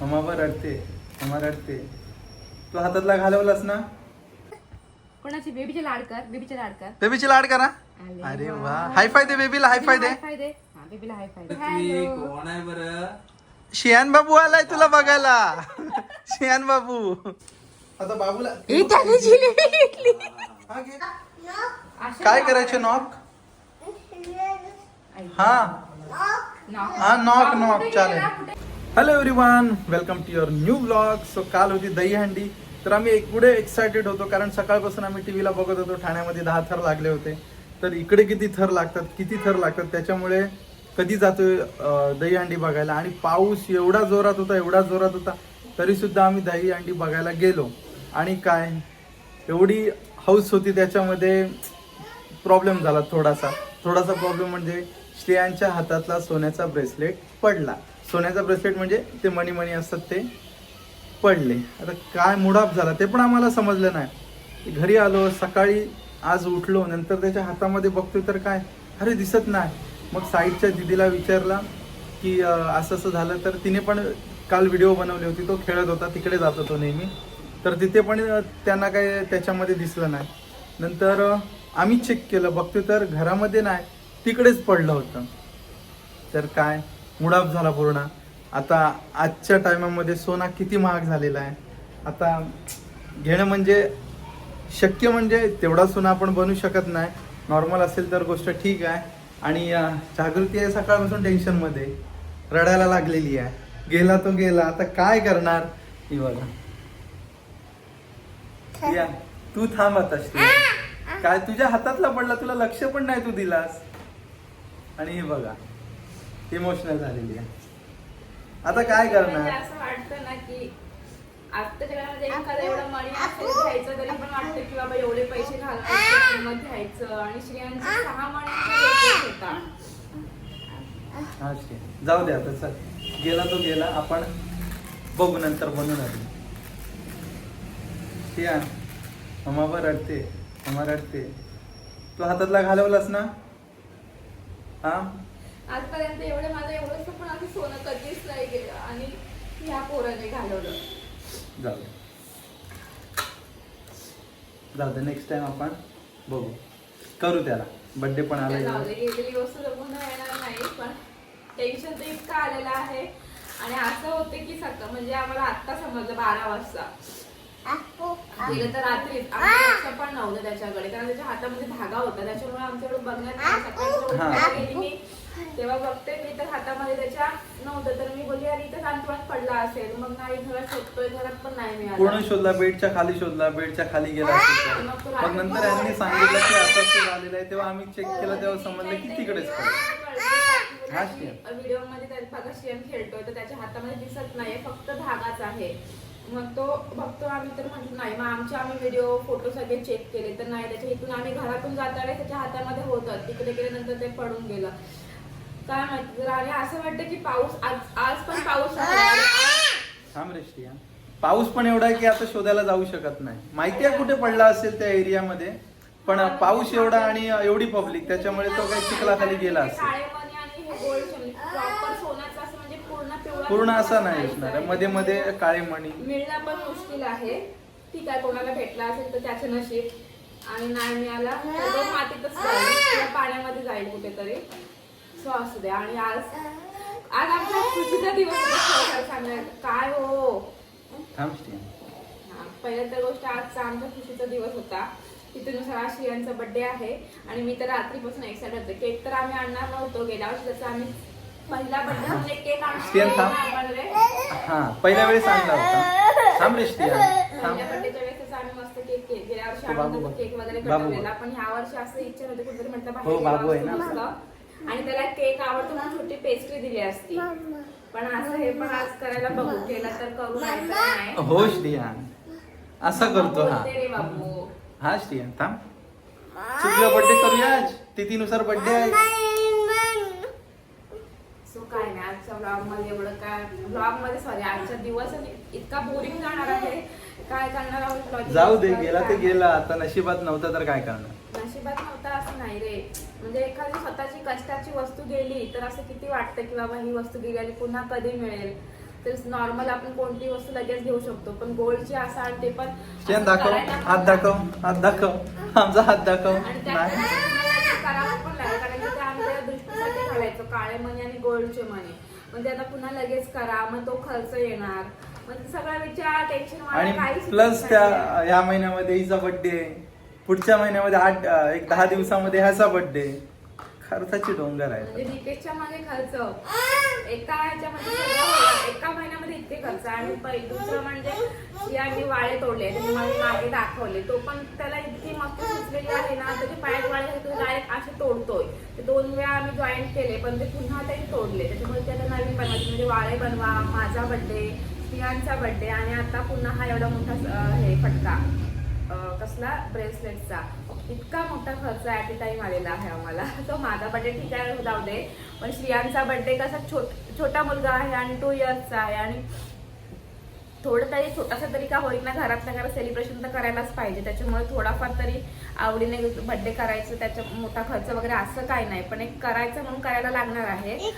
Mamma रडते mamma रडते. तू हातातला घालवलास ना? कोणाची? बेबीचे लाड कर बेबीचे लाड कर. बेबीची लाड करा. अरे वा. हाय फाय दे बेबीला हाय फाय दे. हाय फाय दे. हा बेबीला हाय फाय दे. तुम्ही कोण आहे बरं? शियान बाबू आलाय तुला बघायला. शियान बाबू. आता बाबूला त्याने जिलेबी घेतली. हा, घे. काय करायचे नॉक हा. हा नॉक नॉक चालेल. Hello everyone welcome to your new blog so काल होती दहीहंडी तर आम्ही एक पुढे एक्सायटेड होतो कारण सकाळपासून आम्ही टी व्हीला बघत होतो. ठाण्यामध्ये दहा थर लागले होते. तर इकडे किती थर लागतात किती थर लागतात त्याच्यामुळे कधी जातोय अं, दहीहंडी बघायला. आणि पाऊस एवढा जोरात होता एवढा जोरात होता तरी सुद्धा आम्ही दहीहंडी बघायला गेलो. आणि काय एवढी हौस होती त्याच्यामध्ये प्रॉब्लेम झाला थोडासा. थोडासा प्रॉब्लेम म्हणजे स्त्रियांच्या हातातला सोन्याचा ब्रेसलेट पडला. सोन्याचा ब्रेसलेट म्हणजे ते मणी मणी असतात ते पडले. आता काय मुडाप झाला ते पण आम्हाला समजलं नाही. घरी आलो सकाळी आज उठलो नंतर त्याच्या हातामध्ये बघतोय तर काय? अरे दिसत नाही. मग साईडच्या दिदीला विचारला की असं असं झालं तर तिने पण काल व्हिडिओ बनवली होती तो खेळत होता तिकडे जात होतो नेहमी. तर तिथे पण त्यांना काय त्याच्यामध्ये दिसलं नाही. नंतर आम्ही चेक केलं बघतोय तर घरामध्ये नाही तिकडेच पडलं होतं. तर काय? मुडाप झाला पूर्ण. आता आजच्या टायमामध्ये सोना किती महाग झालेला आहे. आता घेणं म्हणजे शक्य म्हणजे तेवढा सोना आपण बनू शकत नाही. नॉर्मल असेल तर गोष्ट ठीक आहे. आणि जागृती आहे सकाळपासून टेन्शनमध्ये रडायला लागलेली आहे. गेला तो गेला. आता काय करणार? ही बघा. या तू थांब आता काय तुझ्या हातातला पडला तुला लक्ष पण नाही तू दिलास. आणि हे बघा. इमोशनल झालेली आहे. आता काय म्हणजे करणार असं वाटतं ना की आत्ताच्या काळामध्ये एखादं एवढं मणी असेल घ्यायचं तरी पण वाटतं की बाबा एवढे पैसे घालतात किंमत घ्यायचं आणि श्रियांची सहा होता हा. जाऊ दे आता चल. गेला तो गेला आपण बघू नंतर बनवून आधी श्रेया मम्मा बरं रडते मम्मा रडते. तू हातातला घालवलास ना? हा? आजपर्यंत एवढं माझं एवढंच पण आधी सोनं कधीच नाही गेलं. आणि ह्या पोराने घालवलं. जाऊ दे. जाऊ दे नेक्स्ट टाइम आपण बघू. करू त्याला. बर्थडे पण आला जाऊ दे, गेलेली गोष्ट जपून येणार नाही पण टेन्शन तर इतकं आलेलं आहे. आणि असं होते की सकाळ म्हणजे आम्हाला आत्ता समजलं बारा वाजता. गेलं तर रात्री. पण नव्हतं त्याच्याकडे कारण त्याच्या हातामध्ये धागा होता. त्याच्यामुळे आमच्याकडे बघण्यात तेव्हा बघते मी तर हातामध्ये त्याच्या नव्हतं तर मी बोलली अरे इथं अंतरात पडला असेल. मग नाही घरात शोधतोय घरात पण नाही मिळाला. पूर्ण शोधला? बेडच्या खाली शोधला बेडच्या खाली गेला असेल तर. मग नंतर यांनी सांगितलं की असं असं झालेलं आहे. तेव्हा आम्ही चेक केलं तेव्हा समजलं की तिकडेच पडलं. व्हिडिओमध्ये त्या बघा शियम खेळतोय तर त्याच्या हातामध्ये दिसत नाहीये फक्त धागाच आहे. मग तो बघतो आम्ही तर म्हटलं नाही मग आमचे आम्ही व्हिडिओ फोटो सगळे चेक केले. तर नाही त्याच्या इथून आम्ही घरातून जाताना त्याच्या हातामध्ये होतं. तिकडे गेल्यानंतर ते पडून गेलं. काय माहिती? जर आणि असं वाटतं की पाऊस आज आज पण पाऊस आहे. आणि आज- थांब रे श्रिया पाऊस पण एवढा आहे की आता शोधायला जाऊ शकत नाही. माहिती आहे कुठे पडला असेल त्या एरियामध्ये पण पाऊस एवढा आणि एवढी पब्लिक त्याच्यामुळे तो काही चिखलाखाली गेला असेल. काळे मणी आणि हे गोल्ड प्रॉपर सोन्याचं असं म्हणजे पूर्ण पिवळा पूर्ण असा नाही असणार आहे. मध्ये मध्ये काळे मणी मिळणं पण मुश्किल आहे. ठीक आहे कोणाला भेटला असेल तर त्याचं नशीब. आणि नाही मिळाला तर तो मातीतच जाईल किंवा पाण्यामध्ये जाईल कुठेतरी. सो असू दे. आणि आज आज आमचा खुशीचा दिवस होता. काय हो? हा, पहिल्या तर गोष्ट आजचा आमचा खुशीचा दिवस होता. तिथेनुसार आज श्रियांचा बर्थडे आहे. आणि मी तर रात्रीपासून एक्साइट होते. केक तर आम्ही आणणार नव्हतो. गेल्या वर्षी त्याचा आम्ही पहिला बर्थडे म्हणजे केक. आणणार हा पहिल्या वेळेस आणला होता. थांब रे श्रिया. वेळेस आम्ही मस्त केक केक गेल्या वर्षी. केक वगैरे. कटवलेला. पण ह्या वर्षी असं इच्छा होती कुठेतरी म्हटलं हो, बाबू आहे ना. आणि त्याला केक आवडतो म्हणून छोटी पेस्ट्री दिली असती. पण असं हे पण आज करायला बघू केला तर करू नाही तर नाही. हो श्रिया असं करतो हा. बोलते रे बाबू. हा श्रिया थांब. तुझा बर्थडे करूया आज. तिथीनुसार बर्थडे आहे. आजच्या ब्लॉगमध्ये एवढं काय ब्लॉगमध्ये सॉरी आजचा दिवस इतका बोरिंग जाणार आहे. काय करणार आहोत? जाऊ दे गेला ते? गेला. आता नशिबात नव्हता तर काय करणार? नशिबात नव्हता असं नाही रे. म्हणजे एखादी स्वतःची कष्टाची वस्तू गेली तर असं किती वाटतं की बाबा ही वस्तू गेली पुन्हा कधी मिळेल? तर नॉर्मल आपण कोणती वस्तू लगेच घेऊ शकतो. पण गोल्डची असं आणि ते पण दाखव. हात दाखव. हात दाखव. आमचा हात दाखव. करावं पण लागेल कारण की ते आम्ही त्या दृष्टीसाठी घालायचो काळे मणी आणि गोल्डचे मणी. मग ते आता पुन्हा लगेच करा मग तो खर्च येणार. मग ते सगळा विचार टेन्शन आणि प्लस त्या ह्या महिन्यामध्ये हिचा बर्थडे पुढच्या महिन्यामध्ये आठ एक दहा दिवसामध्ये ह्याचा बर्थडे खर्चाचे डोंगर आहे. म्हणजे मागे खर्च. एका ह्याच्यामध्ये सगळं एका महिन्यामध्ये इतके खर्च आणि पहि- दुसरं म्हणजे यांनी वाळे तोडले त्याने म्हणजे मला मागे दाखवले. तो पण त्याला इतकी मस्त सुचलेली आहे ना त्याचे पायात वाळे तो डायरेक्ट असे तोडतोय. ते दोन वेळा आम्ही जॉईन केले पण ते पुन्हा त्यांनी तोडले. त्याच्यामुळे त्याला नवीन बनवायचे. म्हणजे वाळे बनवा माझा बर्थडे स्त्रियांचा बर्थडे आणि आता पुन्हा हा एवढा मोठा अं, हे फटका. कसला ब्रेसलेटचा इतका मोठा खर्च ऍट ए टाइम आलेला आहे आम्हाला. तो माझा बर्थडे ठीक आहे जाऊ दे. पण श्रियांचा बर्थडे कसा छोट छोटा मुलगा आहे आणि टू इयर्सचा आहे आणि थोडं तरी छोटासा तरी का होईल ना घरात ना घरात सेलिब्रेशन तर करायलाच पाहिजे. त्याच्यामुळे थोडाफार तरी आवडीने बर्थडे करायचं त्याच्या मोठा खर्च वगैरे असं काही नाही. पण एक करायचं म्हणून करायला लागणार आहे.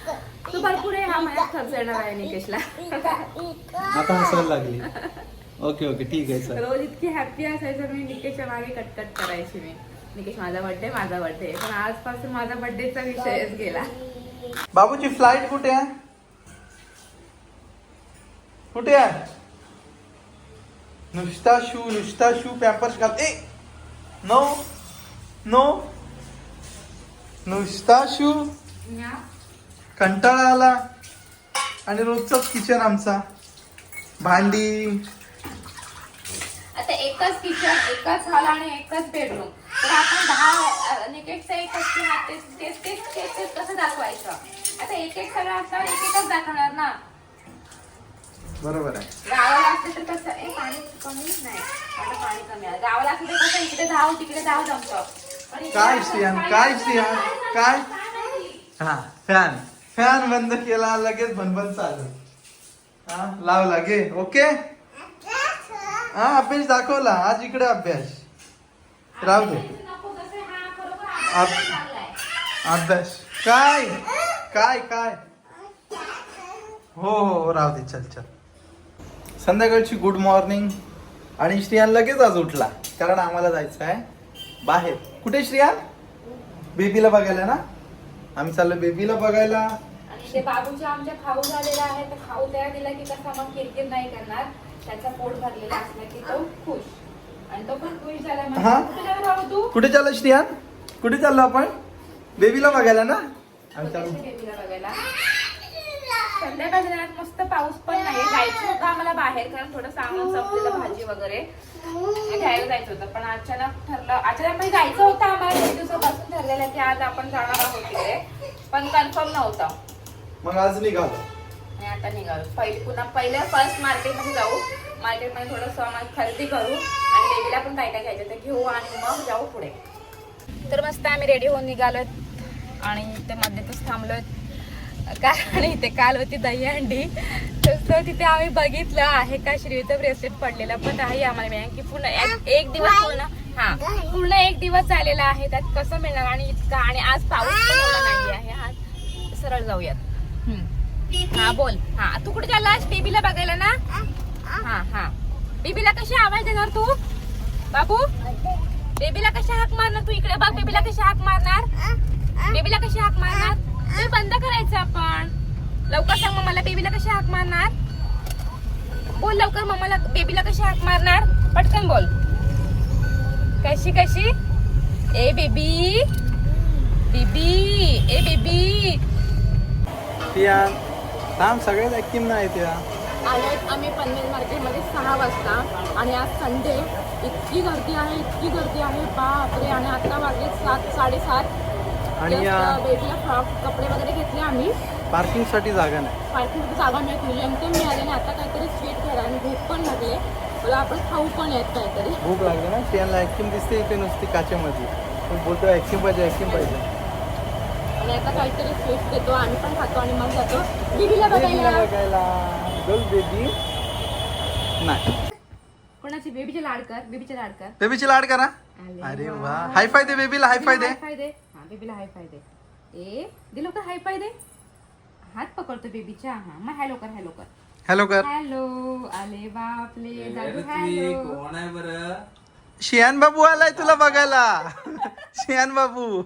तो भरपूर आहे हा महिन्यात खर्च येणार आहे निकेशला. आता हसायला लागली. ओके ओके ठीक आहे सर रोज इतकी हॅप्पी असायचं मी निकेशच्या मागे कटकट करायची मी. निकेश माझा बर्थडे माझा बर्थडे पण आजपासून माझा बर्थडेचा विषयच गेला. बाबूची फ्लाईट कुठे आहे? कुठे आहे? नुसता शू नुसता शू पॅम्पर्स घाल. ए नो नो नुसता शू. कंटाळा आला. आणि रोजचाच किचन आमचा. भांडी एकच किचन एकच हॉल आणि एकच बेडरूम तर आपण दहा निकेटचं एक असते ना तेच तेच तेच तेच तेच कसं दाखवायचं? आता एक एक सगळं असं एक एकच दाखवणार ना? बरोबर आहे. गावाला असले तर कसं ए पाणी कमी नाही. आता पाणी कमी आहे. गावाला असले तर कसं इकडे धाव तिकडे धाव जमतं. पण इकडे काय काही काय नाही, काय? हा फॅन. फॅन बंद केला लगेच भनभन चालू. हा लावला घे ओके? हा अभ्यास दाखवला. आज इकडे अभ्यास. राहू दे. अभ्यास. काय? काय काय? हो, हो हो राहू दे. चल चल. संध्याकाळची गुड मॉर्निंग आणि श्रियान लगेच आज उठला. कारण आम्हाला जायचं आहे बाहेर. कुठे श्रियान? बेबीला बघायला ना? आम्ही चाललो बेबीला बघायला. ते बाबूच्या आमच्या खाऊ झालेला आहे तर खाऊ तयार दिला की कसा मग किरकिर नाही करणार. त्याचा पोट भरलेला असला की तो खुश. आणि तो पण खुश झाला म्हणजे? कुठे झाला बाबू तू? कुठे चाललो श्रियान कुठे चाललो आपण? बेबीला बघायला ना? बघायला. संध्याकाळ झाल्यात मस्त पाऊस पण नाही जायचं होतं आम्हाला बाहेर कारण थोडं सामान संपलेलं भाजी वगैरे. ते घ्यायला जायचं होतं पण अचानक ठरलं अचानक म्हणजे जायचं होतं आम्हाला एक दिवसापासून ठरलेलं की आज आपण जाणार आहोत तिकडे पण कन्फर्म नव्हतं. मग आज निघालो. आणि आता निघालो. पहिले पुन्हा पहिले फर्स्ट मार्केटमध्ये जाऊ. मार्केटमध्ये थोडंसं सामान खरेदी करू आणि बेबीला पण काय काय घ्यायचं ते घेऊ आणि मग जाऊ पुढे. तर मस्त आम्ही रेडी होऊन निघालो आणि ते मध्येच थांबलो कारण इथे काल होती दहीहंडी तसं तिथे आम्ही बघितलं आहे का श्रीचं ब्रेसलेट पडलेलं पण आहे आम्हाला मिळेल की पूर्ण एक- दिवस पूर्ण हा पूर्ण एक दिवस झालेला आहे. त्यात कसं मिळणार आणि इतका? आणि आज पाऊस पण नाही आहे. आज सरळ जाऊयात. हम्म. हा बोल. हा तू कुठे चाललास? बेबीला बघायला ना? हा हा. बेबीला कशी आवाज देणार तू? बाबू? बेबीला कशी हाक मारणार तू इकडे बघ? बेबीला कशी हाक मारणार? बेबीला कशी हाक मारणार? ते बंद करायचं आपण. लवकर सांग मम्माला बेबीला कशी हाक मारणार? बोल लवकर मम्माला बेबीला कशी हाक मारणार? पटकन बोल. कशी कशी? ए बेबी बेबी ए बेबी श्रियान थांब सगळ्यात ऍक्टिव्ह नाही त्या. आलोय आम्ही पनवेल मार्केटमध्ये सहा वाजता. आणि आज संडे. इतकी गर्दी आहे इतकी गर्दी आहे. बापरे आणि आता वाजले सात साडेसात. आणि Just, या- अं, बेबीला फ्रॉक कपडे वगैरे घेतले आम्ही. पार्किंगसाठी जागा नाही. पार्किंग जागा मिळत जेमतेम मिळाले आणि आता काहीतरी स्वीट घ्यायला आणि भूक पण लागले. मला आपण खाऊ पण येत काहीतरी. भूक लागली ना? श्रियानला ऍक्टिंग दिसते इथे नुसती काचेमध्ये. पण बोलतो ऍक्टिंग पाहिजे ऍक्टिंग पाहिजे. आणि आता काहीतरी स्वीट देतो. आम्ही पण खातो आणि मग जातो. बेबीला बघायला. नाही. कोणाची? बेबीचे लाड कर. बेबीचे लाड कर. बेबीची लाड करा. अरे वा. हाय फाय दे बेबीला हाय फाय दे. हाय फाय दे. हा बेबीला हाय फाय दे. ए दे लवकर हाय फाय दे. हात पकडतो बेबीच्या. हा मग हॅलो कर हॅलो कर हॅलो कर हॅलो आले बापले. दादू हॅलो कोण आहे बरं? शियान बाबू आलाय तुला बघायला. शियान बाबू.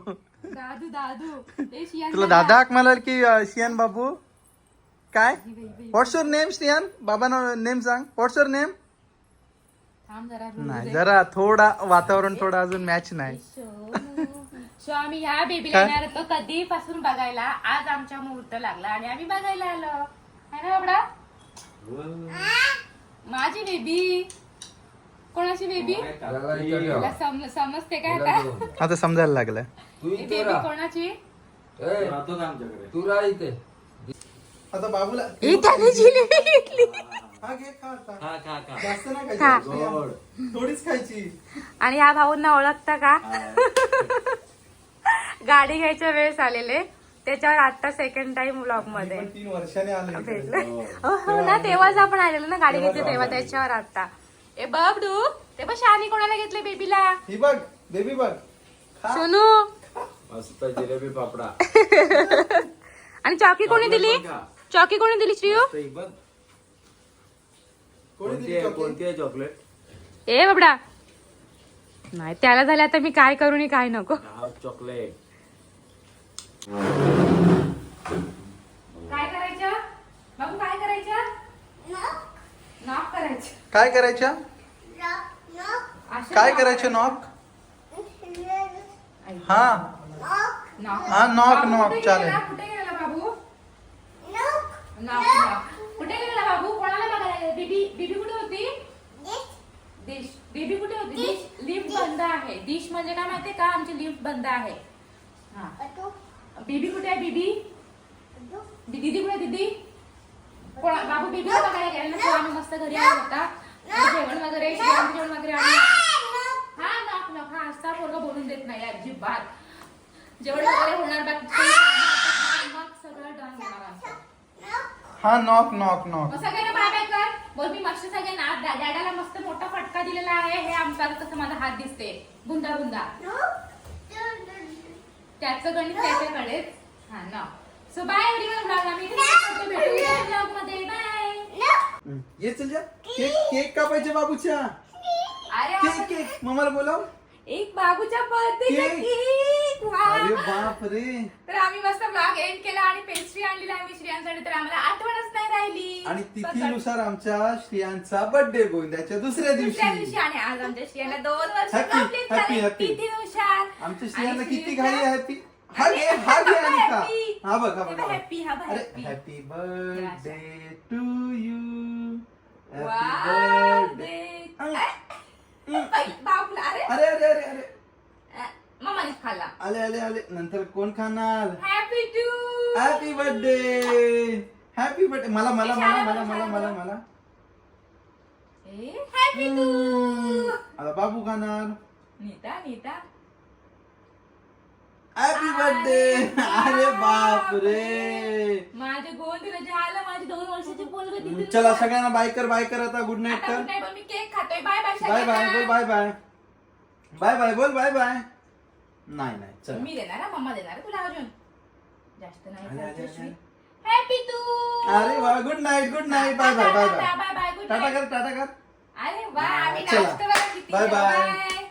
दादू दादू. ए शियान तुला दादा हाक म्हणाल की अं, शियान बाबू? काय? What's your name Shiyan? बाबा नेम सांग. व्हॉट्स युअर नेम थांब जरा नाही जरा थोडा वातावरण थोडा अजून मॅच नाही. सो आम्ही ह्या बेबीला काय? येणार होतो कधीपासून बघायला आज आमचा मुहूर्त लागला आणि आम्ही बघायला आलो. है ना बाबडा? माझी बेबी कोणाची बेबी तुला सम- समजते काय आता? आता समजायला लागलं तू ही इथे बेबी राहा. कोणाची? ए, राहतो का आमच्याकडे. तू राहा इथे. आता बाबूला त्याने जिलेबी घेतली हा घे खा आता. खा खा खा. जास्त नाही खा. खायची गोड. थोडीच खायची. आणि ह्या भाऊंना ओळखता का? गाडी घ्यायच्या वेळेस आलेले. त्याच्यावर आता सेकंड टाइम व्लॉगमध्ये. पण तीन वर्षाने आले इकडे. भेटलं. हो. हो ना तेव्हाच आपण आलेलो ना गाडी घेतली तेव्हा त्याच्यावर आता ए बबडू ते बघ शानी कोणाला घेतले बेबीला? ही बघ बेबी बघ. खा. सोनू मस्त जिलेबी पापडा. आणि चॉकी कोणी दिली. चॉकी कोणी दिली श्रीयू? ही कोणती आहे? चॉकलेट? ए बबडा. नाही त्याला झाले आता मी काय करू काय नको. चॉकलेट. काय करायचं? बाबू काय करायचं? नॉक करायचं. काय काय करायचे नॉक. हा. हा, चालेल. कुठे गेलेला बाबू? Knock, knock. कुठे गेलेला बाबू? कोणाला बघायला गेला? बीबी बीबी कुठे होती? डिश बीबी कुठे होती? डिश लिफ्ट बंद आहे. डिश म्हणजे काय माहितीये का? आमची लिफ्ट बंद आहे. हा. बीबी कुठे आहे बीबी? दीदी कुठे दीदी? बाबू बीबी बघायला गेला? ना आम्ही मस्त घरी आलो होता. जेवण वगैरे जेवण जेवण वगैरे आम्ही हा नॉक नॉक हा असा पोरगा बोलून देत नाही अजिबात. जेवण वगैरे होणार बाकी सगळं डन. हा नॉक नॉक नॉक मग सगळ्यांना बाय बाय कर. बोल मी मस्त सगळ्यांना. डा- डॅडाला मस्त मोठा फटका दिलेला आहे. हे आमचा तसं माझा हात दिसते बुंदा बुंदा. त्याचं गणित त्याच्याकडेच. हा ना सो बाय एव्हरीवन ब्लॉग आम्ही इथे भेटूया ब्लॉगमध्ये बाय ये चल जा. केक केक कापायचे बाबूच्या. अरे केक आपण- केक मम्माला बोलाव. एक बाबूच्या बर्थडेचा केक. अरे वा बाप रे. तर आम्ही मस्त ब्लॉग एंड केला आणि पेस्ट्री आणलेली आम्ही श्रियांसाठी. तर आम्हाला आठवणच नाही राहिली. आणि तिथीनुसार आमच्या श्रियांचा बर्थडे गोविंदाच्या दुसऱ्या दुसऱ्या दिवशी. दिवशी आणि आज आमच्या श्रियांना दोन वर्ष Happy, कंप्लीट happy, झाले. happy. तिथीनुसार. आमच्या श्रियांना किती घाई आहे ती हा घे हा घे आणि खा हा बघ हा बघ हा बघ. हॅपी हा बघ अरे happy happy birthday to you happy wow birthday बाबूला अरे अरे अरे अरे अरे मम्माने खाल्ला आले आले नंतर कोण खाणार? Happy to happy birthday happy birthday मला मला मला मला मला मला मला. हॅपी टू हम्म. आता बाबू खाणार. नीता नीता. हॅपी बर्थडे अरे बाप रे माझे गोंधळ झालं माझी दोन वर्षाची पोलग तिथे चला सगळ्यांना बाय कर बाय कर आता. गुड नाईट कर. मी केक खातोय. बाय बाय बाय बाय बोल बाय बाय बाय बाय बोल बाय बाय नाही नाही चल. मी देणार हा, मम्मा देणार तुला अजून. जास्त आले. नाही हॅपी टू अरे. वा good night good night bye bye bye bye tata कर टाटा कर. अरे वा आम्ही चला. नाश्ता बघा किती Bye, bye. बाय